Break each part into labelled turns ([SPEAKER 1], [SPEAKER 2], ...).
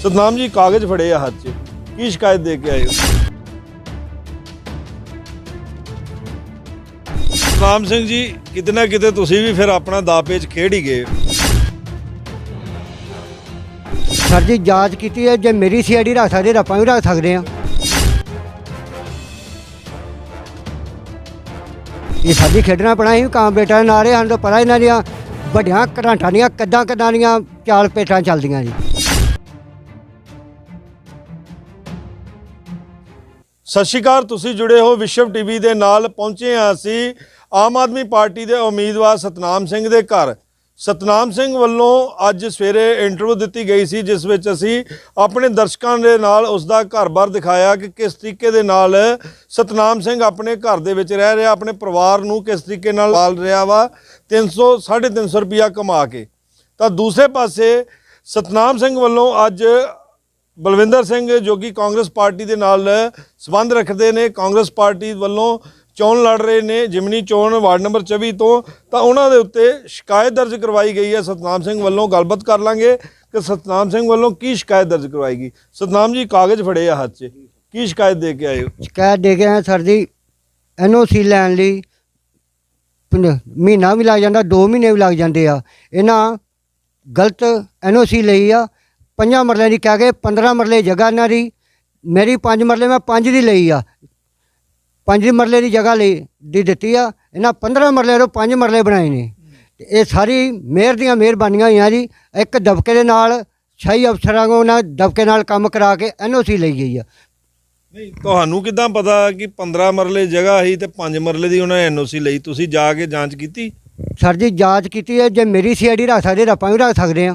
[SPEAKER 1] ਸਤਨਾਮ ਜੀ, ਕਾਗਜ਼ ਫੜੇ ਆ ਹੱਥ 'ਚ। ਕੀ ਸ਼ਿਕਾਇਤ ਦੇ ਕੇ ਆਏ ਹੋ? ਸਤਨਾਮ ਸਿੰਘ ਜੀ, ਕਿਤੇ ਨਾ ਕਿਤੇ ਤੁਸੀਂ ਵੀ ਫਿਰ ਆਪਣਾ ਦਾ ਪੇਚ ਖੇਡ ਹੀ ਗਏ
[SPEAKER 2] ਸਰ ਜੀ, ਜਾਂਚ ਕੀਤੀ ਹੈ, ਜੇ ਮੇਰੀ ਸੀਆਈਡੀ ਰੱਖ ਸਕਦੇ, ਤਾਂ ਆਪਾਂ ਵੀ ਰੱਖ ਸਕਦੇ ਹਾਂ। ਇਹ ਸਾਡੀ ਖੇਡਣਾ ਪਣਾ ਹੀ ਕਾਮ ਬੇਟਾ ਨਾਲ ਹੀ ਸਾਨੂੰ ਤਾਂ ਪਤਾ ਇਹਨਾਂ ਦੀਆਂ ਵੱਡੀਆਂ ਘਰਾਂਟਾਂ ਦੀਆਂ ਕੱਦਾਂ ਕੱਦਾਂ ਦੀਆਂ ਚਾਲ ਪੇਟਾਂ ਚੱਲਦੀਆਂ ਜੀ।
[SPEAKER 1] ਸਤਿ ਸ਼੍ਰੀ ਅਕਾਲ, ਤੁਸੀਂ ਜੁੜੇ ਹੋ ਵਿਸ਼ਵ ਟੀਵੀ ਦੇ ਨਾਲ, ਪਹੁੰਚੇ ਹਾਂ ਅਸੀਂ ਆਮ ਆਦਮੀ ਪਾਰਟੀ ਦੇ ਉਮੀਦਵਾਰ ਸਤਨਾਮ ਸਿੰਘ ਦੇ ਘਰ। ਸਤਨਾਮ ਸਿੰਘ ਵੱਲੋਂ ਅੱਜ ਸਵੇਰੇ ਇੰਟਰਵਿਊ ਦਿੱਤੀ ਗਈ ਸੀ, ਜਿਸ ਵਿੱਚ ਅਸੀਂ ਆਪਣੇ ਦਰਸ਼ਕਾਂ ਦੇ ਨਾਲ ਉਸ ਦਾ ਘਰ-ਬਾਰ ਦਿਖਾਇਆ ਕਿ ਕਿਸ ਤਰੀਕੇ ਦੇ ਨਾਲ ਸਤਨਾਮ ਸਿੰਘ ਆਪਣੇ ਘਰ ਦੇ ਵਿੱਚ ਰਹਿ ਰਿਹਾ, ਆਪਣੇ ਪਰਿਵਾਰ ਨੂੰ ਕਿਸ ਤਰੀਕੇ ਨਾਲ ਪਾਲ ਰਿਹਾ ਵਾ 300 350 ਰੁਪਿਆ ਕਮਾ ਕੇ। ਤਾਂ ਦੂਸਰੇ ਪਾਸੇ ਸਤਨਾਮ ਸਿੰਘ ਵੱਲੋਂ ਅੱਜ ਬਲਵਿੰਦਰ ਸਿੰਘ, ਜੋ ਕਿ ਕਾਂਗਰਸ ਪਾਰਟੀ ਦੇ ਨਾਲ, ਸਬੰਧ ਰੱਖਦੇ ਨੇ, ਕਾਂਗਰਸ ਪਾਰਟੀ ਵੱਲੋਂ ਚੋਣ ਲੜ ਰਹੇ ਨੇ, ਜਿਮਨੀ ਚੋਣ ਵਾਰਡ ਨੰਬਰ 24 ਤੋਂ, ਤਾਂ ਉਹਨਾਂ ਦੇ ਉੱਤੇ ਸ਼ਿਕਾਇਤ ਦਰਜ ਕਰਵਾਈ ਗਈ ਹੈ। ਸਤਨਾਮ ਸਿੰਘ ਵੱਲੋਂ ਗੱਲਬਾਤ ਕਰ ਲਾਂਗੇ ਕਿ ਸਤਨਾਮ ਸਿੰਘ ਵੱਲੋਂ ਕੀ ਸ਼ਿਕਾਇਤ ਦਰਜ ਕਰਵਾਈ ਗਈ? ਸਤਨਾਮ ਜੀ, ਕਾਗਜ਼ ਫੜੇ ਆ ਹੱਥ 'ਚ। ਕੀ ਸ਼ਿਕਾਇਤ ਦੇ ਕੇ ਆਏ ਹੋ?
[SPEAKER 2] ਸ਼ਿਕਾਇਤ ਦੇ ਕੇ ਆਏ ਸਰ ਜੀ ਐਨਓਸੀ ਲੈਣ ਲਈ ਪੰਜ- ਮਹੀਨਾ ਵੀ ਲੱਗ ਜਾਂਦਾ 2 ਮਹੀਨੇ ਵੀ ਲੱਗ ਜਾਂਦੇ ਆ। ਇਹਨਾਂ ਗਲਤ ਐਨਓਸੀ ਲਈ ਆ ਪੰਜਾਂ ਮਰਲਿਆਂ ਦੀ ਕਹਿ ਕੇ 15 ਮਰਲੇ ਜਗ੍ਹਾ ਇਹਨਾਂ ਦੀ ਮੇਰੀ 5 ਮਰਲੇ ਮੈਂ 5 ਦੀ ਲਈ ਆ। 5 ਮਰਲੇ ਦੀ ਜਗ੍ਹਾ ਲਈ ਦੀ ਦਿੱਤੀ ਆ। ਇਹਨਾਂ 15 ਮਰਲੇ ਤੋਂ 5 ਮਰਲੇ ਬਣਾਏ ਨੇ। ਤੇ ਇਹ ਸਾਰੀ ਮੇਅਰ ਦੀਆਂ ਮਿਹਰਬਾਨੀਆਂ ਹੋਈਆਂ ਜੀ। ਇੱਕ ਦਬਕੇ ਦੇ ਨਾਲ ਸ਼ਾਹੀ ਅਫਸਰਾਂ ਕੋਲ ਨਾ ਦਬਕੇ ਨਾਲ ਕੰਮ ਕਰਾ ਕੇ ਐਨਓਸੀ ਲਈ ਗਈ ਆ।
[SPEAKER 1] ਨਹੀਂ ਤੁਹਾਨੂੰ ਕਿਦਾਂ ਪਤਾ ਕਿ 15 ਮਰਲੇ ਜਗ੍ਹਾ ਸੀ ਤੇ 5 ਮਰਲੇ ਦੀ ਉਹਨਾਂ ਐਨਓਸੀ ਲਈ? ਤੁਸੀਂ ਜਾ ਕੇ ਜਾਂਚ ਕੀਤੀ?
[SPEAKER 2] ਸਰ ਜੀ ਜਾਂਚ ਕੀਤੀ ਹੈ। ਜੇ ਮੇਰੀ ਸੀਆਈਡੀ ਰੱਖ ਸਕਦੇ ਤਾਂ ਆਪਾਂ ਵੀ ਰੱਖ ਸਕਦੇ ਹਾਂ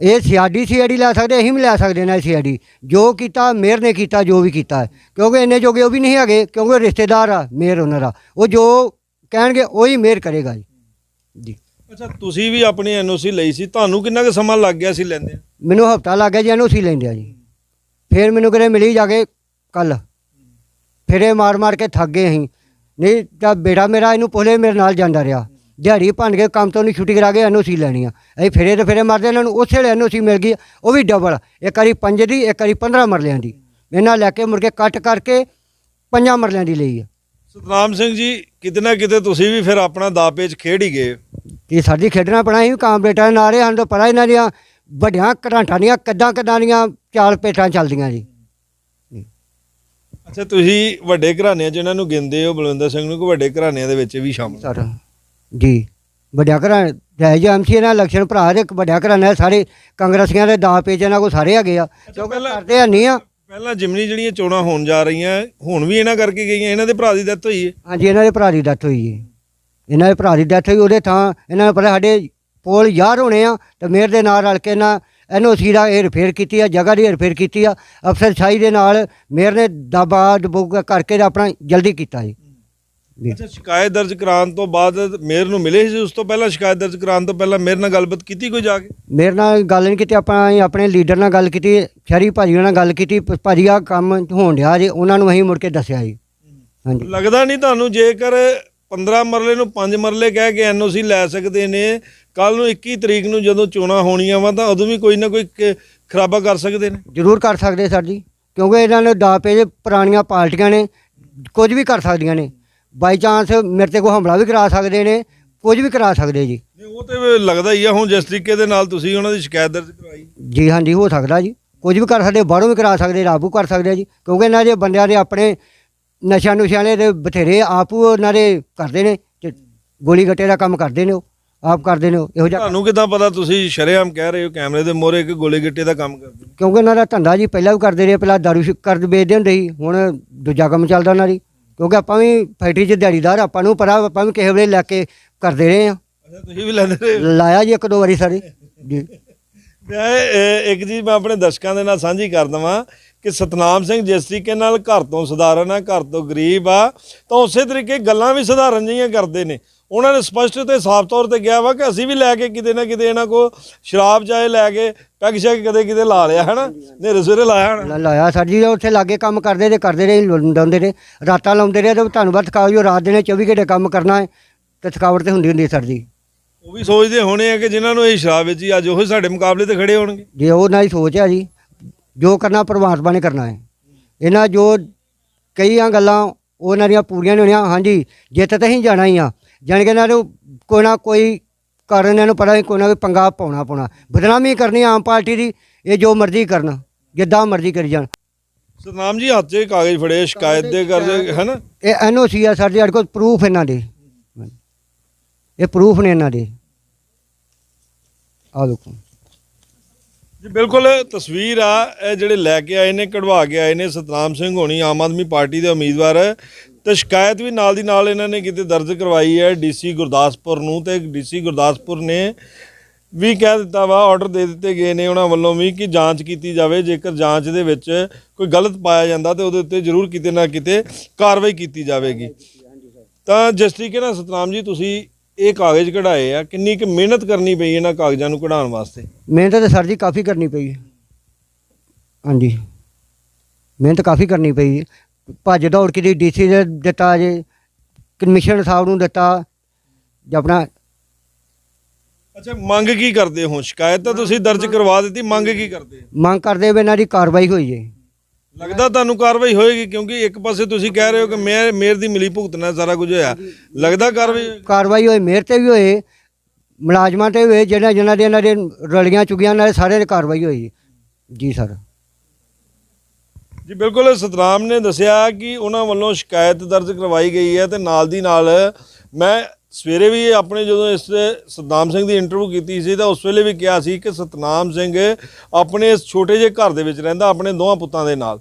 [SPEAKER 2] ਇਹ ਸੀਆਈਡੀ ਸੀਆਈਡੀ ਲੈ ਸਕਦੇ ਅਸੀਂ ਵੀ ਲੈ ਸਕਦੇ ਨਾ ਸੀਆਈਡੀ। ਜੋ ਕੀਤਾ ਮੇਅਰ ਨੇ ਕੀਤਾ ਜੋ ਵੀ ਕੀਤਾ। ਕਿਉਂਕਿ ਇੰਨੇ ਜੋਗੇ ਉਹ ਵੀ ਨਹੀਂ ਹੈਗੇ ਕਿਉਂਕਿ ਰਿਸ਼ਤੇਦਾਰ ਆ ਮੇਅਰ ਉਹਨਾਂ ਦਾ। ਉਹ ਜੋ ਕਹਿਣਗੇ ਉਹੀ ਮੇਅਰ ਕਰੇਗਾ ਜੀ। ਜੀ।
[SPEAKER 1] ਅੱਛਾ ਤੁਸੀਂ ਵੀ ਆਪਣੀ ਐਨਓਸੀ ਲਈ ਸੀ ਤੁਹਾਨੂੰ ਕਿੰਨਾ ਕੁ ਸਮਾਂ ਲੱਗ ਗਿਆ ਸੀ ਲੈਂਦੇ
[SPEAKER 2] ਮੈਨੂੰ ਹਫਤਾ ਲੱਗ ਗਿਆ ਜੀ ਇਹਨੂੰ ਸੀ ਲੈਂਦੇ ਆ ਜੀ। ਫਿਰ ਮੈਨੂੰ ਕਿਤੇ ਮਿਲੀ ਜਾ ਕੇ ਕੱਲ ਫਿਰ ਮਾਰ ਮਾਰ ਕੇ ਥੱਕ ਗਏ ਅਸੀਂ। ਨਹੀਂ ਤਾਂ ਬੇਟਾ ਮੇਰਾ ਇਹਨੂੰ ਪੁੱਲੇ ਮੇਰੇ ਨਾਲ ਜਾਂਦਾ ਰਿਹਾ। ਦਿਹਾੜੀ ਭੰਨ ਕੇ ਕੰਮ ਤੋਂ ਨਹੀਂ ਛੁੱਟੀ ਕਰਾ ਕੇ ਐਨਓਸੀ ਲੈਣੀ ਆ। ਅਸੀਂ ਫਿਰੇ ਤੇ ਫਿਰੇ ਮਾਰਦੇ ਇਹਨਾਂ ਨੂੰ ਉਸੇ ਵੇਲੇ ਐਨਓਸੀ ਮਿਲ ਗਈ ਉਹ ਵੀ ਡਬਲ ਇੱਕ ਵਾਰੀ ਪੰਜ ਦੀ ਇੱਕ ਵਾਰੀ 15 ਮਰਲਿਆਂ ਦੀ। ਇਹਨਾਂ ਲੈ ਕੇ ਕੇ ਕੱਟ ਕਰਕੇ ਪੰਜਾਂ ਮਰਲਿਆਂ ਦੀ ਲਈ ਆ।
[SPEAKER 1] ਸਤਨਾਮ ਸਿੰਘ ਜੀ ਕਿਤੇ ਨਾ ਕਿਤੇ ਤੁਸੀਂ ਵੀ ਫਿਰ ਆਪਣਾ ਦਾ ਪੇਚ ਖੇਡ ਹੀ ਗਏ।
[SPEAKER 2] ਇਹ ਸਾਡੀ ਖੇਡਣਾ ਪਣਾ ਸੀ ਕਾਮ ਬੇਟਾ ਨਾਲ ਹੀ ਸਾਨੂੰ ਤਾਂ ਪਤਾ ਇਹਨਾਂ ਦੀਆਂ ਵੱਡੀਆਂ ਘਰਾਂਟਾਂ ਦੀਆਂ ਕੱਦਾਂ ਕੱਦਾਂ ਦੀਆਂ ਚਾਲ ਪੇਟਾਂ ਚੱਲਦੀਆਂ ਜੀ।
[SPEAKER 1] ਅੱਛਾ ਤੁਸੀਂ ਵੱਡੇ ਘਰਾਣਿਆਂ 'ਚ ਇਹਨਾਂ ਨੂੰ ਗਿਣਦੇ ਹੋ ਬਲਵਿੰਦਰ ਸਿੰਘ ਨੂੰ ਕਿ ਵੱਡੇ ਘਰਾਣਿਆਂ ਦੇ ਵਿੱਚ ਵੀ ਸ਼ਾਮਲ?
[SPEAKER 2] ਸਰ ਜੀ। ਵੱਡਿਆ ਘਰਾਂ ਜੈ ਜੀ ਐਮਸੀ ਨਾਲ ਇਲੈਕਸ਼ਨ ਭਰਾ ਦੇ ਵੱਡਿਆ ਘਰਾਂ ਨਾਲ ਸਾਰੇ ਕਾਂਗਰਸੀਆਂ ਦੇ ਦਾਅ ਪੇਚ ਇਹਨਾਂ ਕੋ ਸਾਰੇ ਹੈਗੇ ਆ। ਕਿਉਂਕਿ
[SPEAKER 1] ਪਹਿਲਾਂ-
[SPEAKER 2] ਕਰਦੇ ਆ ਨਹੀਂ ਆ।
[SPEAKER 1] ਪਹਿਲਾਂ ਜਿਮਨੀ ਜਿਹੜੀਆਂ ਚੋਣਾਂ ਹੋਣ ਜਾ ਰਹੀਆਂ ਹੁਣ ਵੀ ਇਹਨਾਂ ਕਰਕੇ ਗਈਆਂ ਇਹਨਾਂ ਦੇ ਭਰਾ ਦੀ ਡੈਥ ਹੋਈ ਹੈ।
[SPEAKER 2] ਹਾਂਜੀ ਇਹਨਾਂ ਦੇ ਭਰਾ ਦੀ ਡੈਥ ਹੋਈ ਹੈ। ਇਹਨਾਂ ਦੇ ਭਰਾ ਦੀ ਡੈਥ ਹੋਈ ਉਹਦੇ ਥਾਂ ਇਹਨਾਂ ਨੂੰ ਪਤਾ ਸਾਡੇ ਪੋਲ ਯਾਰ ਹੋਣੇ ਆ ਤੇ ਮੇਅਰ ਦੇ ਨਾਲ ਰਲ ਕੇ ਨਾ ਐਨਓਸੀ ਦਾ ਇਹ ਰਿਫੇਰ ਕੀਤੀ ਆ ਜਗ੍ਹਾ ਦੀ ਰਿਫੇਰ ਕੀਤੀ ਆ। ਅਫਸਰ ਸ਼ਾਹੀ ਦੇ ਨਾਲ ਮੇਅਰ ਨੇ ਦਬਾ ਦਬੂ ਕਰਕੇ ਤੇ ਆਪਣਾ ਜਲਦੀ ਕੀਤਾ ਜੀ।
[SPEAKER 1] ਅੱਛਾ ਸ਼ਿਕਾਇਤ ਦਰਜ ਕਰਾਉਣ ਤੋਂ ਬਾਅਦ ਮੇਅਰ ਨੂੰ ਮਿਲੇ ਸੀ ਉਸ ਤੋਂ ਪਹਿਲਾਂ ਸ਼ਿਕਾਇਤ ਦਰਜ ਕਰਾਉਣ ਤੋਂ ਪਹਿਲਾਂ ਮੇਅਰ ਨਾਲ ਗੱਲਬਾਤ ਕੀਤੀ ਕੋਈ ਜਾ ਕੇ?
[SPEAKER 2] ਮੇਰੇ ਨਾਲ ਗੱਲ ਨਹੀਂ ਕੀਤੀ ਆਪਾਂ ਅਸੀਂ ਆਪਣੇ ਲੀਡਰ ਨਾਲ ਗੱਲ ਕੀਤੀ ਸ਼ਰੀ ਭਾਜੀ ਨਾਲ ਗੱਲ ਕੀਤੀ ਭ- ਭਾਜੀ ਆ ਕੰਮ ਹੋਣ ਡਿਆ ਜੇ ਉਹਨਾਂ ਨੂੰ ਅਸੀਂ ਮੁੜ ਕੇ ਦੱਸਿਆ ਜੀ। ਹਾਂਜੀ।
[SPEAKER 1] ਲੱਗਦਾ ਨਹੀਂ ਤੁਹਾਨੂੰ ਜੇਕਰ 15 ਮਰਲੇ ਨੂੰ 5 ਮਰਲੇ ਕਹਿ ਕੇ ਐਨਓਸੀ ਲੈ ਸਕਦੇ ਨੇ ਕੱਲ ਨੂੰ 21 ਤਰੀਕ ਨੂੰ ਜਦੋਂ ਚੋਣਾਂ ਹੋਣੀਆਂ ਵਾ ਤਾਂ ਉਦੋਂ ਵੀ ਕੋਈ ਨਾ ਕੋਈ ਕ- ਖਰਾਬਾ ਕਰ ਸਕਦੇ ਨੇ।
[SPEAKER 2] ਜ਼ਰੂਰ ਕਰ ਸਕਦੇ ਸਰ ਜੀ ਕਿਉਂਕਿ ਇਹਨਾਂ ਨੇ ਦਾ ਪੇਜ ਪੁਰਾਣੀਆਂ ਪਾਰਟੀਆਂ ਨੇ ਕੁਝ ਵੀ ਕਰ ਸਕਦੀਆਂ ਨੇ। ਬਾਈ ਚਾਂਸ ਮੇਰੇ ਤੇ ਕੋਈ ਹਮਲਾ ਵੀ ਕਰਾ ਸਕਦੇ ਨੇ ਕੁਝ ਵੀ ਕਰਾ ਸਕਦੇ ਜੀ।
[SPEAKER 1] ਨਹੀਂ, ਉਹ ਤੇ ਲੱਗਦਾ ਹੀ ਆ ਹੁਣ ਜਿਸ ਤਰੀਕੇ ਦੇ ਨਾਲ ਤੁਸੀਂ ਉਹਨਾਂ ਦੀ ਸ਼ਿਕਾਇਤ ਦਰਜ ਕਰਵਾਈ।
[SPEAKER 2] ਜੀ ਹਾਂਜੀ ਹੋ ਸਕਦਾ ਜੀ। ਕੁਝ ਵੀ ਕਰ ਸਕਦੇ ਬਾਹਰੋਂ ਵੀ ਕਰਾ ਸਕਦੇ ਰਾਬੂ ਕਰ ਸਕਦੇ ਜੀ। ਕਿਉਂਕਿ ਇਹਨਾਂ ਦੇ ਬੰਦਿਆਂ ਦੇ ਆਪਣੇ ਨਸ਼ਾ ਨੁਸ਼ਿਆਂ ਵਾਲੇ ਦੇ ਬਥੇਰੇ ਆਪੂ ਉਹਨਾਂ ਦੇ ਕਰਦੇ ਨੇ ਤੇ ਗੋਲੀ ਗੱਟੇ ਦਾ ਕੰਮ ਕਰਦੇ ਨੇ ਉਹ ਆਪ ਕਰਦੇ ਨੇ ਉਹ ਇਹੋ ਜਿਹਾ
[SPEAKER 1] ਤੁਹਾਨੂੰ ਕਿਦਾਂ ਪਤਾ ਤੁਸੀਂ ਸ਼ਰੇਆਮ ਕਹਿ ਰਹੇ ਹੋ ਕੈਮਰੇ ਦੇ ਮੋਹਰੇ ਕਿ ਗੋਲੇ ਗਿੱਟੇ ਦਾ ਕੰਮ ਕਰਦੇ ਹੋ?
[SPEAKER 2] ਕਿਉਂਕਿ ਉਹਨਾਂ ਦਾ ਧੰਦਾ ਜੀ ਪਹਿਲਾਂ ਵੀ ਕਰਦੇ ਰਹੇ ਪਹਿਲਾਂ ਦਾਰੂ ਸ਼ਿ- ਕਰ ਵੇਚਦੇ ਹੁੰਦੇ ਸੀ ਹੁਣ ਦੂਜਾ ਕੰਮ ਚੱਲਦਾ ਉਹਨਾਂ ਦੀ। ਕਿਉਂਕਿ ਆਪਾਂ ਵੀ ਫੈਕਟਰੀ 'ਚ ਦਿਹਾੜੀਦਾਰ ਆਪਾਂ ਨੂੰ ਪਤਾ ਆਪਾਂ ਵੀ ਕਿਸੇ ਵੇਲੇ ਲੈ ਕੇ ਕਰਦੇ ਰਹੇ ਆ
[SPEAKER 1] ਅੱਛਾ ਤੁਸੀਂ ਵੀ ਲੈਂਦੇ ਰਹੇ? ਹੋ?
[SPEAKER 2] ਲਾਇਆ ਜੀ ਇੱਕ ਦੋ ਵਾਰੀ ਸਾਰੇ। ਜੀ।
[SPEAKER 1] ਮੈਂ ਇਹ- ਇੱਕ ਚੀਜ਼ ਮੈਂ ਆਪਣੇ ਦਰਸ਼ਕਾਂ ਦੇ ਨਾਲ ਸਾਂਝੀ ਕਰ ਦਵਾਂ ਕਿ ਸਤਨਾਮ ਸਿੰਘ ਜਿਸ ਤਰੀਕੇ ਨਾਲ ਘਰ ਤੋਂ ਸਧਾਰਨ ਆ ਘਰ ਤੋਂ ਗਰੀਬ ਆ ਤਾਂ ਉਸੇ ਤਰੀਕੇ ਗੱਲਾਂ ਵੀ ਸਧਾਰਨ ਜਿਹੀਆਂ ਕਰਦੇ ਨੇ। ਉਹਨਾਂ ਨੇ ਸਪਸ਼ਟ ਤੇ ਸਾਫ਼ ਤੌਰ ਤੇ ਕਿਹਾ ਵਾ ਕਿ ਅਸੀਂ ਵੀ ਲੈ ਕੇ ਕਿਤੇ ਨਾ ਕਿਤੇ ਇਹਨਾਂ ਕੋ ਸ਼ਰਾਬ ਚਾਹੇ ਲੈ ਕੇ ਪੈਗ ਸ਼ੈਗ ਕਦੇ ਕਿਤੇ ਲਾ ਲਿਆ ਹਨਾ? ਨੇਰੇ ਸਵੇਰੇ ਲਾਇਆ ਹਨਾ
[SPEAKER 2] ਲਾਇਆ ਸਰ ਜੀ ਉੱਥੇ ਲਾਗੇ ਕੰਮ ਕਰਦੇ ਤੇ ਕਰਦੇ ਰਹੇ ਲਾਉਂਦੇ ਰਹੇ ਰਾਤਾਂ ਲਾਉਂਦੇ ਰਹੇ ਤੇ ਤੁਹਾਨੂੰ ਥਕਾਵਟ ਜੋ ਰਾਤ ਦਿਨੇ 24 ਘੰਟੇ ਕੰਮ ਕਰਨਾ ਹੈ ਤੇ ਥਕਾਵਟ ਤੇ ਹੁੰਦੀ ਹੁੰਦੀ ਹੈ ਸਰ ਜੀ।
[SPEAKER 1] ਉਹ ਵੀ ਸੋਚਦੇ ਹੋਣੇ ਆ ਕਿ ਜਿਨ੍ਹਾਂ ਨੂੰ ਇਹ ਸ਼ਰਾਬ ਵਿੱਚ ਹੀ ਅੱਜ ਉਹ ਸਾਡੇ ਮੁਕਾਬਲੇ ਤੇ ਖੜੇ ਹੋਣਗੇ।
[SPEAKER 2] ਜੇ ਉਹਨਾਂ ਦੀ ਸੋਚ ਹੈ ਜੀ। ਜੋ ਕਰਨਾ ਪਰਮਾਤਮਾ ਨੇ ਕਰਨਾ ਹੈ। ਇਹਨਾਂ ਜੋ ਕਈਆਂ ਗੱਲਾਂ ਉਹਨਾਂ ਦੀਆਂ ਪੂਰੀਆਂ ਨਹੀਂ ਹੋਣੀਆਂ। ਹਾਂਜੀ ਜਿੱਤ ਤਾਂ ਹੀ ਜਾਣਾ ਹੀ ਆ। ਜਾਣ ਕੇ ਇਹਨਾਂ ਨੂੰ ਕੋਈ ਨਾ ਕੋਈ ਕਾਰਨ ਇਹਨਾਂ ਨੂੰ ਪਤਾ ਨਹੀਂ ਕੋਈ ਨਾ ਕੋਈ ਪੰਗਾ ਪਾਉਣਾ ਪਾਉਣਾ। ਬਦਨਾਮੀ ਕਰਨੀ ਆਮ ਪਾਰਟੀ ਦੀ ਇਹ ਜੋ ਮਰਜ਼ੀ ਕਰਨ ਜਿੱਦਾਂ ਮਰਜ਼ੀ ਕਰੀ ਜਾਣ।
[SPEAKER 1] ਸਤਨਾਮ ਜੀ ਹੱਥ 'ਚ ਕਾਗਜ਼ ਫੜੇ ਸ਼ਿਕਾਇਤ ਦੇ ਕਰਦੇ ਹੈ ਨਾ
[SPEAKER 2] ਇਹ ਐਨਓਸੀ ਆ ਜੀ ਸਾਡੇ ਕੋਲ ਪ੍ਰੂਫ ਇਹਨਾਂ ਦੇ। ਇਹ ਪ੍ਰੂਫ ਨੇ ਇਹਨਾਂ ਦੇ। ਆ ਦੇਖੋ।
[SPEAKER 1] ਜੀ ਬਿਲਕੁਲ ਤਸਵੀਰ ਆ ਇਹ ਜਿਹੜੇ ਲੈ ਕੇ ਆਏ ਨੇ ਕਢਵਾ ਕੇ ਆਏ ਨੇ ਸਤਨਾਮ ਸਿੰਘ ਹੋਣੀ ਆਮ ਆਦਮੀ ਪਾਰਟੀ ਦੇ ਉਮੀਦਵਾਰ। ਤੇ ਸ਼ਿਕਾਇਤ ਵੀ ਨਾਲ ਦੀ ਨਾਲ ਇਹਨਾਂ ਨੇ ਕਿਤੇ ਦਰਜ ਕਰਵਾਈ ਹੈ ਡੀਸੀ ਗੁਰਦਾਸਪੁਰ ਨੂੰ ਤੇ ਡੀਸੀ ਗੁਰਦਾਸਪੁਰ ਨੇ ਵੀ ਕਹਿ ਦਿੱਤਾ ਵਾ ਆਰਡਰ ਦੇ ਦਿੱਤੇ ਗਏ ਨੇ ਉਹਨਾਂ ਵੱਲੋਂ ਵੀ ਕਿ ਜਾਂਚ ਕੀਤੀ ਜਾਵੇ ਜੇਕਰ ਜਾਂਚ ਦੇ ਵਿੱਚ ਕੋਈ ਗਲਤ ਪਾਇਆ ਜਾਂਦਾ ਤੇ ਉਹਦੇ ਉੱਤੇ ਜ਼ਰੂਰ ਕਿਤੇ ਨਾ ਕਿਤੇ ਕਾਰਵਾਈ ਕੀਤੀ ਜਾਵੇਗੀ ਤਾਂ ਜਿਸ ਤਰੀਕੇ ਨਾਲ ਸਤਨਾਮ ਜੀ, ਤੁਸੀਂ ਇਹ ਕਾਗਜ਼ ਕਢਾਏ ਆ, ਕਿੰਨੀ ਕੁ ਮਿਹਨਤ ਕਰਨੀ ਪਈ ਇਹਨਾਂ ਕਾਗਜ਼ਾਂ ਨੂੰ ਕਢਾਉਣ ਵਾਸਤੇ
[SPEAKER 2] ਮਿਹਨਤ ਤਾਂ ਸਰ ਜੀ ਕਾਫੀ ਕਰਨੀ ਪਈ ਹੈ। ਹਾਂਜੀ ਮਿਹਨਤ ਕਾਫੀ ਕਰਨੀ ਪਈ ਹੈ। ਭੱਜ ਦੌੜ ਕੇ ਡੀਸੀ ਦੇ ਦਿੱਤਾ ਜੇ ਕਮਿਸ਼ਨ ਸਾਹਿਬ ਨੂੰ ਦਿੱਤਾ ਜਾਂ ਆਪਣਾ
[SPEAKER 1] ਅੱਛਾ ਮੰਗ ਕੀ ਕਰਦੇ ਹੋ? ਸ਼ਿਕਾਇਤ ਤਾਂ ਤੁਸੀਂ ਦਰਜ ਕਰਵਾ ਦਿੱਤੀ ਮੰਗ ਕੀ ਕਰਦੇ ਹੋ?
[SPEAKER 2] ਮੰਗ ਕਰਦੇ ਵੀ ਇਹਨਾਂ ਦੀ ਕਾਰਵਾਈ ਹੋਈ ਜੇ।
[SPEAKER 1] ਲੱਗਦਾ ਤੁਹਾਨੂੰ ਕਾਰਵਾਈ ਹੋਏਗੀ ਕਿਉਂਕਿ ਇੱਕ ਪਾਸੇ ਤੁਸੀਂ ਕਹਿ ਰਹੇ ਹੋ ਕਿ ਮੇਰ ਮੇਰ ਦੀ ਮਿਲੀ ਭੁਗਤ ਨਾਲ ਸਾਰਾ ਕੁਝ ਹੋਇਆ। ਲੱਗਦਾ ਕਾਰਵਾਈ?
[SPEAKER 2] ਕਾਰਵਾਈ ਹੋਈ ਮੇਰ ਤੇ ਵੀ ਹੋਏ ਮੁਲਾਜ਼ਮਾਂ ਤੇ ਵੀ ਹੋਏ ਜਿਹੜਾ ਜਿਹਨਾਂ ਦੇ ਇਹਨਾਂ ਦੇ ਰਲੀਆਂ ਚੁਗੀਆਂ ਨਾਲ ਸਾਰੇ ਦੀ ਕਾਰਵਾਈ ਹੋਈ। ਜੀ ਸਰ।
[SPEAKER 1] ਜੀ, ਬਿਲਕੁਲ ਸਤਨਾਮ ਨੇ ਦੱਸਿਆ ਕਿ ਉਹਨਾਂ ਵੱਲੋਂ ਸ਼ਿਕਾਇਤ ਦਰਜ ਕਰਵਾਈ ਗਈ ਹੈ ਤੇ ਨਾਲ ਦੀ ਨਾਲ ਮੈਂ ਸਵੇਰੇ ਵੀ ਆਪਣੇ ਜਦੋਂ ਇਸ ਸਤਨਾਮ ਸਿੰਘ ਦੀ ਇੰਟਰਵਿਊ ਕੀਤੀ ਸੀ ਤਾਂ ਉਸ ਵੇਲੇ ਵੀ ਕਿਹਾ ਸੀ ਕਿ ਸਤਨਾਮ ਸਿੰਘ ਆਪਣੇ ਇਸ ਛੋਟੇ ਜਿਹੇ ਘਰ ਦੇ ਵਿੱਚ ਰਹਿੰਦਾ, ਆਪਣੇ ਦੋਹਾਂ ਪੁੱਤਾਂ ਦੇ ਨਾਲ।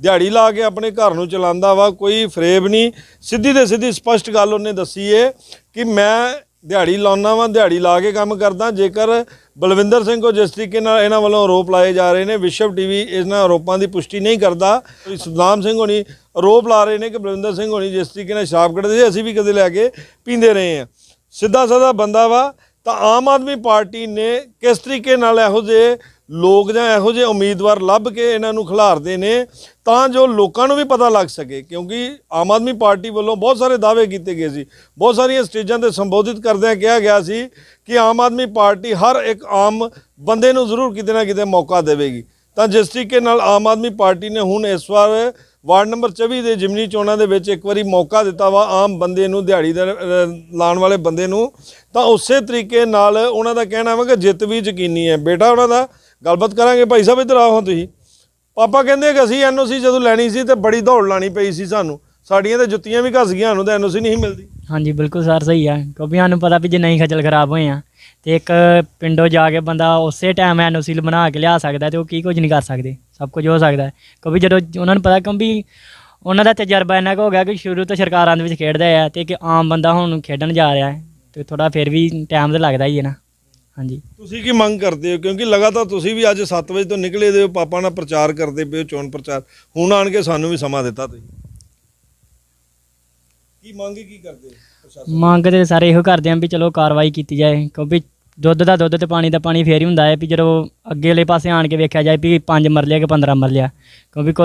[SPEAKER 1] ਦਿਹਾੜੀ ਲਾ ਕੇ ਆਪਣੇ ਘਰ ਨੂੰ ਚਲਾਉਂਦਾ ਵਾ, ਕੋਈ ਫਰੇਬ ਨਹੀਂ। ਸਿੱਧੀ ਤੇ ਸਿੱਧੀ ਸਪਸ਼ਟ ਗੱਲ ਉਹਨੇ ਦੱਸੀ ਏ ਕਿ ਮੈਂ ਦਿਹਾੜੀ ਲਾਉਣਾ ਵਾਂ, ਦਿਹਾੜੀ ਲਾ ਕੇ ਕੰਮ ਕਰਦਾ। ਜੇਕਰ ਬਲਵਿੰਦਰ ਸਿੰਘ ਕੋ ਜਿਸ ਤਰੀਕੇ ਨਾਲ ਇਹਨਾਂ ਵੱਲੋਂ ਆਰੋਪ ਲਾਏ ਜਾ ਰਹੇ ਨੇ, ਵਿਸ਼ਵ ਟੀਵੀ ਇਹਨਾਂ ਆਰੋਪਾਂ ਦੀ ਪੁਸ਼ਟੀ ਨਹੀਂ ਕਰਦਾ। ਸਤਨਾਮ ਸਿੰਘ ਹੋਣੀ ਆਰੋਪ ਲਾ ਰਹੇ ਨੇ ਕਿ ਬਲਵਿੰਦਰ ਸਿੰਘ ਹੋਣੀ ਜਿਸ ਤਰੀਕੇ ਨਾਲ ਸ਼ਰਾਬ ਕੱਢਦੇ ਸੀ ਅਸੀਂ ਵੀ ਕਦੇ ਲੈ ਕੇ ਪੀਂਦੇ ਰਹੇ ਹਾਂ। ਸਿੱਧਾ ਸਾਦਾ ਬੰਦਾ ਵਾ। ਤਾਂ ਆਮ ਆਦਮੀ ਪਾਰਟੀ ਨੇ ਕਿਸ ਤਰੀਕੇ ਨਾਲ ਇਹੋ ਜਿਹੇ ਲੋਕ ਜਾਂ ਇਹੋ ਜਿਹੇ ਉਮੀਦਵਾਰ ਲੱਭ ਕੇ ਇਹਨਾਂ ਨੂੰ ਖਿਲਾਰਦੇ ਨੇ, ਤਾਂ ਜੋ ਲੋਕਾਂ ਨੂੰ ਵੀ ਪਤਾ ਲੱਗ ਸਕੇ, ਕਿਉਂਕਿ ਆਮ ਆਦਮੀ ਪਾਰਟੀ ਵੱਲੋਂ ਬਹੁਤ ਸਾਰੇ ਦਾਅਵੇ ਕੀਤੇ ਗਏ ਸੀ, ਬਹੁਤ ਸਾਰੀਆਂ ਸਟੇਜਾਂ ਤੇ ਸੰਬੋਧਿਤ ਕਰਦਿਆਂ ਕਿਹਾ ਗਿਆ ਸੀ ਕਿ ਆਮ ਆਦਮੀ ਪਾਰਟੀ ਹਰ ਇੱਕ ਆਮ ਬੰਦੇ ਨੂੰ ਜ਼ਰੂਰ ਕਿਤੇ ਨਾ ਕਿਤੇ ਮੌਕਾ ਦੇਵੇਗੀ। ਤਾਂ ਜਿਸ ਤਰੀਕੇ ਨਾਲ ਆਮ ਆਦਮੀ ਪਾਰਟੀ ਨੇ ਹੁਣ ਇਸ ਵਾਰ ਵਾਰਡ ਨੰਬਰ 24 ਦੇ ਜਿਮਨੀ ਚੋਣਾਂ ਦੇ ਵਿੱਚ ਇੱਕ ਵਾਰੀ ਮੌਕਾ ਦਿੱਤਾ ਵਾ ਆਮ ਬੰਦੇ ਨੂੰ, ਦਿਹਾੜੀ ਦਾ ਲਾਣ ਵਾਲੇ ਬੰਦੇ ਨੂੰ, ਤਾਂ ਉਸੇ ਤਰੀਕੇ ਨਾਲ ਉਹਨਾਂ ਦਾ ਕਹਿਣਾ ਵਾ ਕਿ ਜਿੱਤ ਵੀ ਯਕੀਨੀ ਹੈ। ਬੇਟਾ ਉਹਨਾਂ ਦਾ ਗੱਲਬਾਤ ਕਰਾਂਗੇ ਭਾਈ ਸਾਹਿਬ, ਇੱਧਰ ਆਓ ਤੁਸੀਂ। ਪਾਪਾ ਕਹਿੰਦੇ ਕਿ ਅਸੀਂ ਐਨਓਸੀ ਜਦੋਂ ਲੈਣੀ ਸੀ ਤੇ ਬੜੀ ਦੌੜ ਲਾਣੀ ਪਈ ਸੀ ਸਾਨੂੰ। ਸਾਡੀਆਂ ਤੇ ਜੁੱਤੀਆਂ ਵੀ ਘਸ ਗਈਆਂ, ਸਾਨੂੰ ਤਾਂ ਐਨਓਸੀ ਨਹੀਂ ਸੀ ਮਿਲਦੀ।
[SPEAKER 3] ਹਾਂਜੀ, ਬਿਲਕੁਲ ਸਰ, ਸਹੀ ਆ। ਕਿਉਂਕਿ ਸਾਨੂੰ ਪਤਾ ਵੀ ਜੇ ਨਹੀਂ ਖੱਜਲ ਖਰਾਬ ਹੋਏ ਆ, ਤੇ ਇੱਕ ਪਿੰਡੋਂ ਜਾ ਕੇ ਬੰਦਾ ਉਸੇ ਟਾਈਮ ਐਨਓਸੀ ਬਣਾ ਕੇ ਲਿਆ ਸਕਦਾ ਤੇ ਉਹ ਕੀ ਕੁਝ ਨਹੀਂ ਕਰ ਸਕਦੇ। ਸਭ ਕੁਝ ਹੋ ਸਕਦਾ। ਕਿਉਂਕਿ ਜਦੋਂ ਉਹਨਾਂ ਨੂੰ ਪਤਾ ਕਿਉਂਕਿ ਉਹਨਾਂ ਦਾ ਤਜਰਬਾ ਇੰਨਾ ਕੁ ਹੋ ਗਿਆ ਕਿ ਸ਼ੁਰੂ ਤੋਂ ਸਰਕਾਰਾਂ ਦੇ ਵਿੱਚ ਖੇਡਦਾ ਆ ਤੇ ਇੱਕ ਆਮ ਬੰਦਾ ਹੁਣ ਖੇਡਣ ਜਾ ਰਿਹਾ ਹੈ, ਤੇ ਥੋੜਾ ਫਿਰ ਵੀ ਟਾਈਮ ਤਾਂ ਲੱਗਦਾ ਹੀ ਹੈ ਨਾ। ਹਾਂਜੀ।
[SPEAKER 1] ਤੁਸੀਂ ਕੀ ਮੰਗ ਕਰਦੇ ਹੋ? ਕਿਉਂਕਿ ਲਗਾਤਾਰ ਤੁਸੀਂ ਵੀ ਅੱਜ 7 ਵਜੇ ਤੋਂ ਨਿਕਲੇ ਦੇ ਹੋ ਪਾਪਾ ਨਾਲ ਪ੍ਰਚਾਰ ਕਰਦੇ ਪਏ ਹੋ ਚੋਣ ਪ੍ਰਚਾਰ। ਹੁਣ ਆਣ ਕੇ ਸਾਨੂੰ ਵੀ ਸਮਾਂ ਦਿੱਤਾ ਤੁਸੀਂ। ਕੀ ਮੰਗ ਕੀ ਕਰਦੇ ਹੋ ਪ੍ਰਸ਼ਾਸਨ
[SPEAKER 3] ਮੰਗ ਤੇ ਸਾਰੇ ਇਹੋ ਕਰਦੇ ਆ ਵੀ ਚਲੋ ਕਾਰਵਾਈ ਕੀਤੀ ਜਾਏ ਕਿਉਂਕਿ ਦੁੱਧ ਦਾ ਦੁੱਧ ਤੇ ਪਾਣੀ ਦਾ ਪਾਣੀ ਫੇਰ ਹੀ ਹੁੰਦਾ ਹੈ ਵੀ ਜਦੋਂ ਅੱਗੇ ਵਾਲੇ ਪਾਸੇ ਆਣ ਕੇ ਵੇਖਿਆ ਜਾਏ ਵੀ 5 ਮਰਲੇ ਕਿ 15 ਮਰਲਿਆ ਕਿਉਂਕਿ ਕੋ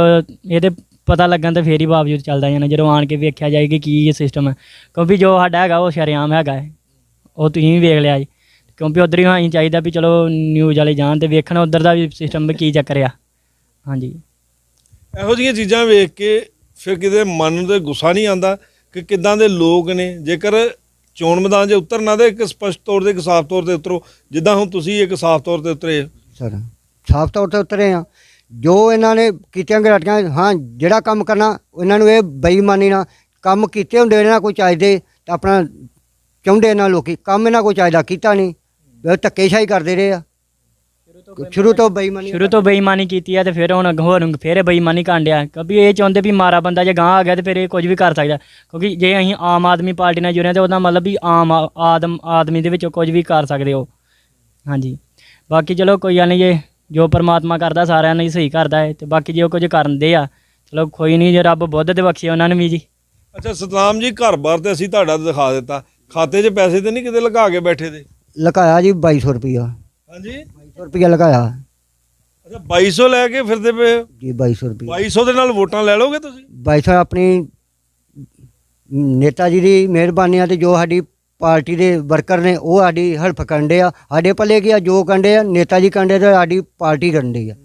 [SPEAKER 3] ਇਹਦੇ ਪਤਾ ਲੱਗਣ ਤੇ ਫੇਰ ਹੀ ਬਾਵਜੂਦ ਚੱਲਦਾ ਜਾਣਾ ਜਦੋਂ ਆਣ ਕੇ ਵੇਖਿਆ ਜਾਏ ਕਿ ਕੀ ਇਹ ਸਿਸਟਮ ਹੈ। ਕਿਉਂਕਿ ਜੋ ਸਾਡਾ ਹੈਗਾ ਉਹ ਸ਼ਰੇਆਮ ਹੈਗਾ ਹੈ। ਉਹ ਤੁਸੀਂ ਵੀ ਵੇਖ ਲਿਆ ਜੀ। ਕਿਉਂਕਿ ਉਧਰ ਹੀ ਅਸੀਂ ਚਾਹੀਦਾ ਵੀ ਚਲੋ ਨਿਊਜ਼ ਵਾਲੇ ਜਾਣ ਤੇ ਵੇਖਣ ਉਧਰ ਦਾ ਵੀ ਸਿਸਟਮ ਵੀ ਕੀ ਚੱਕਰ ਆ। ਹਾਂਜੀ।
[SPEAKER 1] ਇਹੋ ਜਿਹੀਆਂ ਚੀਜ਼ਾਂ ਵੇਖ ਕੇ ਫਿਰ ਕਿਤੇ ਮਨ ਨੂੰ ਤੇ ਗੁੱਸਾ ਨਹੀਂ ਆਉਂਦਾ ਕਿ ਕਿੱਦਾਂ ਦੇ ਲੋਕ ਨੇ। ਜੇਕਰ ਚੋਣ ਮੈਦਾਨ 'ਚ ਉਤਰਨਾ ਤੇ ਇੱਕ ਸਪਸ਼ਟ ਤੌਰ ਤੇ ਇੱਕ ਸਾਫ਼ ਤੌਰ ਤੇ ਉਤਰੋ। ਜਿੱਦਾਂ ਹੁਣ ਤੁਸੀਂ ਇੱਕ ਸਾਫ਼ ਤੌਰ ਤੇ ਉਤਰੇ
[SPEAKER 2] ਸਰ ਸਾਫ਼ ਤੌਰ ਤੇ ਉਤਰੇ ਆ। ਜੋ ਇਹਨਾਂ ਨੇ ਕੀਤੀਆਂ ਗਰਾਟੀਆਂ ਹਾਂ ਜਿਹੜਾ ਕੰਮ ਕਰਨਾ ਇਹਨਾਂ ਨੂੰ ਇਹ ਬੇਈਮਾਨੀ ਨਾਲ ਕੰਮ ਕੀਤੇ ਹੁੰਦੇ ਇਹਨਾਂ ਕੋਈ ਚਾਹੀਦੇ ਤਾਂ ਆਪਣਾ ਚਾਹੁੰਦੇ ਇਹਨਾਂ ਲੋਕੀ। ਕੰਮ ਇਹਨਾਂ ਕੋਈ ਚਾਹੀਦਾ ਕੀਤਾ ਨਹੀਂ। ਧੱਕੇਸ਼ਾਹੀ ਕਰਦੇ ਰਹੇ ਆ। ਸ਼ੁਰੂ ਤੋਂ ਬੇਈਮਾਨੀ
[SPEAKER 3] ਸ਼ੁਰੂ ਤੋਂ ਬੇਈਮਾਨੀ ਕੀਤੀ ਆ ਤੇ ਫਿਰ ਹੁਣ ਅੱਗੋਂ ਹੋਰ ਫਿਰ ਬੇਈਮਾਨੀ ਕਾਂਡਿਆ ਕਿਉਂਕਿ ਇਹ ਚਾਹੁੰਦੇ ਵੀ ਮਾਰਾ ਬੰਦਾ ਜੇ ਗਾਂ ਆ ਗਿਆ ਤੇ ਫਿਰ ਇਹ ਕੁਝ ਵੀ ਕਰ ਸਕਦਾ। ਕਿਉਂਕਿ ਜੇ ਅਸੀਂ ਆਮ ਆਦਮੀ ਪਾਰਟੀ ਨਾਲ ਜੁੜੇ ਹਾਂ ਤੇ ਉਹਦਾ ਮਤਲਬ ਵੀ ਆਮ ਆਦਮ ਆਦਮੀ ਦੇ ਵਿੱਚੋਂ ਕੁਝ ਵੀ ਕਰ ਸਕਦੇ ਹੋ ਹਾਂਜੀ। ਬਾਕੀ ਚਲੋ ਕੋਈ ਗੱਲ ਨਹੀਂ ਜੇ ਜੋ ਪਰਮਾਤਮਾ ਕਰਦਾ ਸਾਰਿਆਂ ਨੂੰ ਹੀ ਸਹੀ ਕਰਦਾ ਹੈ ਤੇ ਬਾਕੀ ਜੇ ਉਹ ਕੁਝ ਕਰਦੇ ਆ ਚਲੋ ਕੋਈ ਨਹੀਂ ਜੇ ਰੱਬ ਬੁੱਧ ਤੇ ਬਖਸ਼ੇ ਉਹਨਾਂ ਨੂੰ ਵੀ ਜੀ।
[SPEAKER 1] ਅੱਛਾ ਸਤਨਾਮ ਜੀ ਘਰ-ਬਾਰ ਤੇ ਅਸੀਂ ਤੁਹਾਡਾ ਦਿਖਾ ਦਿੱਤਾ। ਖਾਤੇ 'ਚ ਪੈਸੇ ਤੇ ਨਹੀਂ ਕਿਤੇ ਲਗਾ ਕੇ ਬੈਠੇ ਤੇ
[SPEAKER 2] ਲਗਾਇਆ ਜੀ 2200 ਰੁਪਿਆ
[SPEAKER 1] ਹਾਂਜੀ?
[SPEAKER 2] 2200 ਰੁਪਿਆ ਲਗਾਇਆ।
[SPEAKER 1] ਅੱਛਾ 2200 ਲੈ ਕੇ ਫਿਰਦੇ ਪਏ ਹੋ?
[SPEAKER 2] ਜੀ 2200 ਰੁਪਿਆ
[SPEAKER 1] 2200 ਦੇ ਨਾਲ ਵੋਟਾਂ ਲੈ ਲਓਗੇ ਤੁਸੀਂ?
[SPEAKER 2] 2200 ਆਪਣੀ ਨੇਤਾ ਜੀ ਦੀ ਮਿਹਰਬਾਨੀ ਆ ਤੇ ਜੋ ਸਾਡੀ ਪਾਰਟੀ ਦੇ ਵਰਕਰ ਨੇ ਉਹ ਸਾਡੀ ਹੈਲਪ ਕਰਨ ਦੇ ਆ। ਸਾਡੇ ਪੱਲੇ ਕੀ ਆ ਜੋ ਕੰਡੇ ਆ ਨੇਤਾ ਜੀ ਕੰਡੇ ਤੇ ਸਾਡੀ ਪਾਰਟੀ ਕਰਨ ਦੀ ਆ।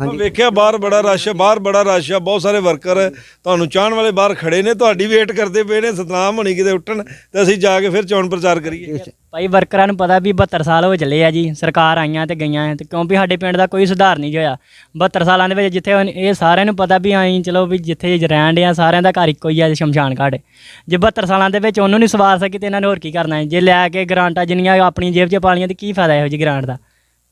[SPEAKER 1] ਮੈਂ
[SPEAKER 2] ਹਾਂਜੀ
[SPEAKER 1] ਵੇਖਿਆ ਬਾਹਰ ਬੜਾ ਰਸ਼ ਹੈ ਬਾਹਰ ਬੜਾ ਰਸ਼ ਹੈ ਬਹੁਤ ਸਾਰੇ ਵਰਕਰ ਤੁਹਾਨੂੰ ਚਾਹਣ ਵਾਲੇ ਬਾਹਰ ਖੜੇ ਨੇ ਤੁਹਾਡੀ ਵੇਟ ਕਰਦੇ ਪਏ ਨੇ ਸਤਨਾਮ ਹੋਣੀ ਕਿਤੇ ਉੱਠਣ ਤੇ ਅਸੀਂ ਜਾ ਕੇ ਫਿਰ ਚੋਣ ਪ੍ਰਚਾਰ ਕਰੀਏ।
[SPEAKER 3] ਭਾਈ ਵਰਕਰਾਂ ਨੂੰ ਪਤਾ ਵੀ 72 ਸਾਲ ਹੋ ਚੱਲੇ ਆ ਜੀ ਸਰਕਾਰ ਆਈਆਂ ਤੇ ਗਈਆਂ ਤੇ ਕਿਉਂ ਵੀ ਸਾਡੇ ਪਿੰਡ ਦਾ ਕੋਈ ਸੁਧਾਰ ਨਹੀਂ ਹੋਇਆ। 72 ਸਾਲਾਂ ਦੇ ਵਿੱਚ ਜਿੱਥੇ ਇਹ ਸਾਰਿਆਂ ਨੂੰ ਪਤਾ ਵੀ ਆਈ ਚਲੋ ਵੀ ਜਿੱਥੇ ਰਹਿਣ ਡਿਆ ਸਾਰਿਆਂ ਦਾ ਘਰ ਇੱਕੋ ਹੀ ਆ ਸ਼ਮਸ਼ਾਨ ਘਾਟ। ਜੇ 72 ਸਾਲਾਂ ਦੇ ਵਿੱਚ ਉਹਨੂੰ ਨਹੀਂ ਸਵਾਰ ਸਕੀ ਤੇ ਇਹਨਾਂ ਨੇ ਹੋਰ ਕੀ ਕਰਨਾ ਹੈ? ਜੇ ਲੈ ਕੇ ਗਰਾਂਟਾਂ ਜਿੰਨੀਆਂ ਆਪਣੀ ਜੇਬ 'ਚ ਪਾਲੀਆਂ ਤੇ ਕੀ ਫਾਇਦਾ ਇਹੋ ਜਿਹੀ ਗਰਾਂਟ ਦਾ?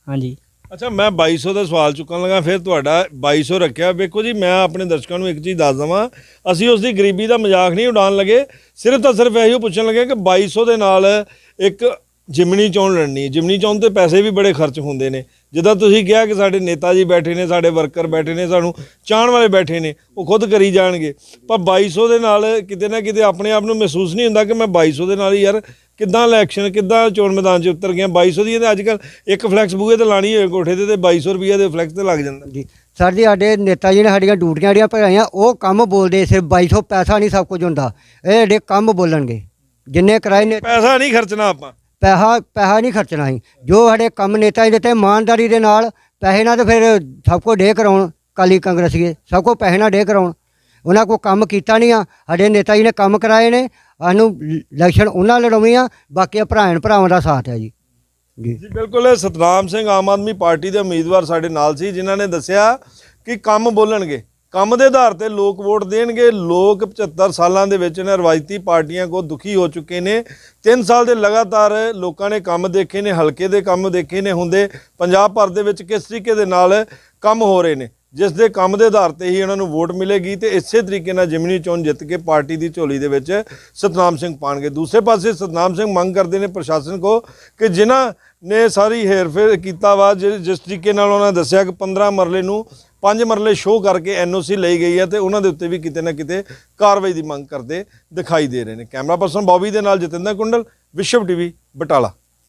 [SPEAKER 3] ਹਾਂਜੀ।
[SPEAKER 1] ਅੱਛਾ, ਮੈਂ 2200 ਦਾ ਸਵਾਲ ਚੁੱਕਣ ਲੱਗਾ, ਫਿਰ ਤੁਹਾਡਾ 2200 ਰੱਖਿਆ। ਵੇਖੋ ਜੀ, ਮੈਂ ਆਪਣੇ ਦਰਸ਼ਕਾਂ ਨੂੰ ਇੱਕ ਚੀਜ਼ ਦੱਸ ਦਵਾਂ, ਅਸੀਂ ਉਸ ਦੀ ਗਰੀਬੀ ਦਾ ਮਜ਼ਾਕ ਨਹੀਂ ਉਡਾਉਣ ਲੱਗੇ। ਸਿਰਫ ਤਾਂ ਸਿਰਫ ਇਹੋ ਪੁੱਛਣ ਲੱਗੇ ਕਿ 2200 ਦੇ ਨਾਲ ਇੱਕ ਜਿਮਨੀ ਚੋਣ ਲੜਨੀ ਜਿਮਨੀ ਚੋਣ ਤੇ ਪੈਸੇ ਵੀ ਬੜੇ ਖਰਚ ਹੁੰਦੇ ਨੇ। ਜਿੱਦਾਂ ਤੁਸੀਂ ਕਿਹਾ ਕਿ ਸਾਡੇ ਨੇਤਾ ਜੀ ਬੈਠੇ ਨੇ, ਸਾਡੇ ਵਰਕਰ ਬੈਠੇ ਨੇ, ਸਾਨੂੰ ਚਾਹਣ ਵਾਲੇ ਬੈਠੇ ਨੇ, ਉਹ ਖੁਦ ਕਰੀ ਜਾਣਗੇ। ਪਰ 2200 ਦੇ ਨਾਲ ਕਿਤੇ ਨਾ ਕਿਤੇ ਆਪਣੇ ਆਪ ਨੂੰ ਮਹਿਸੂਸ ਨਹੀਂ ਹੁੰਦਾ ਕਿ ਮੈਂ 2200 ਦੇ ਨਾਲ ਹੀ ਯਾਰ ਕਿੱਦਾਂ ਇਲੈਕਸ਼ਨ ਕਿੱਦਾਂ ਚੋਣ ਮੈਦਾਨ 'ਚ ਉਤਰ ਗਿਆ 2200 ਦੀ ਤੇ ਅੱਜ ਕੱਲ ਇੱਕ ਫਲੈਕਸ ਬੂਹੇ ਤੇ ਲਾਣੀ ਹੋਏ ਕੋਠੇ ਤੇ ਤੇ 2200 ਰੁਪਏ ਦੇ ਫਲੈਕਸ ਤੇ ਲੱਗ ਜਾਂਦਾ।
[SPEAKER 2] ਜੀ ਸਰ ਜੀ ਸਾਡੇ ਨੇਤਾ ਜੀ ਨੇ ਸਾਡੀਆਂ ਡਿਊਟੀਆਂ ਜਿਹੜੀਆਂ ਭਰਾਈਆਂ ਉਹ ਕੰਮ ਬੋਲਦੇ ਸਿਰਫ 2200 ਪੈਸਾ ਨਹੀਂ ਸਭ ਕੁਝ ਹੁੰਦਾ। ਇਹ ਸਾਡੇ ਕੰਮ ਬੋਲਣਗੇ। ਜਿੰਨੇ ਕਿਰਾਏ ਨੇ
[SPEAKER 1] ਪੈਸਾ ਨਹੀਂ ਖਰਚਣਾ ਆਪਾਂ।
[SPEAKER 2] ਪੈਸਾ ਪੈਸਾ ਨਹੀਂ ਖਰਚਣਾ ਸੀ ਜੋ ਸਾਡੇ ਕੰਮ ਨੇਤਾ ਜੀ ਦਿੱਤੇ ਇਮਾਨਦਾਰੀ ਦੇ ਨਾਲ ਪੈਸੇ ਨਾਲ ਤੇ ਫਿਰ ਸਭ ਕੋ ਡੇ ਕਰਾਉਣ ਕਾਲੀ ਕਾਂਗਰਸੀਏ ਸਭ ਕੋ ਪੈਸੇ ਨਾਲ ਡੇ ਕਰਾਉਣ। ਉਹਨਾਂ ਕੋ ਕੰਮ ਕੀਤਾ ਨਹੀਂ ਆ। ਸਾਡੇ ਨੇਤਾ ਜੀ ਨੇ ਕੰਮ ਕਰਾਏ ਨੇ। ਸਾਨੂੰ ਇਲੈਕਸ਼ਨ ਉਹਨਾਂ ਲੜਾਉਣੀ ਆ। ਬਾਕੀ ਆ ਭਰਾਣ ਭਰਾਵਾਂ ਦਾ ਸਾਥ ਹੈ ਜੀ। ਜੀ।
[SPEAKER 1] ਬਿਲਕੁਲ। ਸਤਨਾਮ ਸਿੰਘ ਆਮ ਆਦਮੀ ਪਾਰਟੀ ਦੇ ਉਮੀਦਵਾਰ ਸਾਡੇ ਨਾਲ ਸੀ, ਜਿਨ੍ਹਾਂ ਨੇ ਦੱਸਿਆ ਕਿ ਕੰਮ ਬੋਲਣਗੇ। ਕੰਮ ਦੇ ਆਧਾਰ ਤੇ ਲੋਕ ਵੋਟ ਦੇਣਗੇ। ਲੋਕ 75 ਸਾਲਾਂ ਦੇ ਵਿੱਚ ਨੇ, ਰਵਾਇਤੀ ਪਾਰਟੀਆਂ ਕੋ ਦੁਖੀ ਹੋ ਚੁੱਕੇ ਨੇ। 3 ਸਾਲ ਦੇ ਲਗਾਤਾਰ ਲੋਕਾਂ ਨੇ ਕੰਮ ਦੇਖੇ ਨੇ, ਹਲਕੇ ਦੇ ਕੰਮ ਦੇਖੇ ਨੇ ਹੁੰਦੇ। ਪੰਜਾਬ ਭਰ ਦੇ ਵਿੱਚ ਕਿਸ ਤਰੀਕੇ ਦੇ ਨਾਲ ਕੰਮ ਹੋ ਰਹੇ ਨੇ? ਜਿਸ ਦੇ ਕੰਮ ਦੇ ਆਧਾਰ ਤੇ ਹੀ ਉਹਨਾਂ ਨੂੰ ਵੋਟ ਮਿਲੇਗੀ ਤੇ ਇਸੇ ਤਰੀਕੇ ਨਾਲ ਜਿਮਨੀ ਚੋਣ ਜਿੱਤ ਕੇ ਪਾਰਟੀ ਦੀ ਝੋਲੀ ਦੇ ਵਿੱਚ ਸਤਨਾਮ ਸਿੰਘ ਪਾਣਗੇ। ਦੂਸਰੇ ਪਾਸੇ ਸਤਨਾਮ ਸਿੰਘ ਮੰਗ ਕਰਦੇ ਨੇ ਪ੍ਰਸ਼ਾਸਨ ਕੋ ਕਿ ਜਿਨ੍ਹਾਂ ਨੇ ਸਾਰੀ ਹੇਰਫੇਰ ਕੀਤਾ ਵਾ ਜਿਸ ਤਰੀਕੇ ਨਾਲ ਉਹਨਾਂ ਨੇ ਦੱਸਿਆ ਕਿ 15 ਮਰਲੇ ਨੂੰ ਪੰਜ ਮਰਲੇ ਸ਼ੋਅ ਕਰਕੇ ਐਨਓਸੀ ਲਈ ਗਈ ਹੈ ਤੇ ਉਹਨਾਂ ਦੇ ਉੱਤੇ ਵੀ ਕਿਤੇ ਨਾ ਕਿਤੇ ਕਾਰਵਾਈ ਦੀ ਮੰਗ ਕਰਦੇ ਦਿਖਾਈ ਦੇ ਰਹੇ ਨੇ। ਕੈਮਰਾ ਪਰਸਨ ਬੌਬੀ ਦੇ ਨਾਲ ਜਤਿੰਦਰ ਕੁੰਡਲ, ਵਿਸ਼ਵ ਟੀਵੀ, ਬਟਾਲਾ।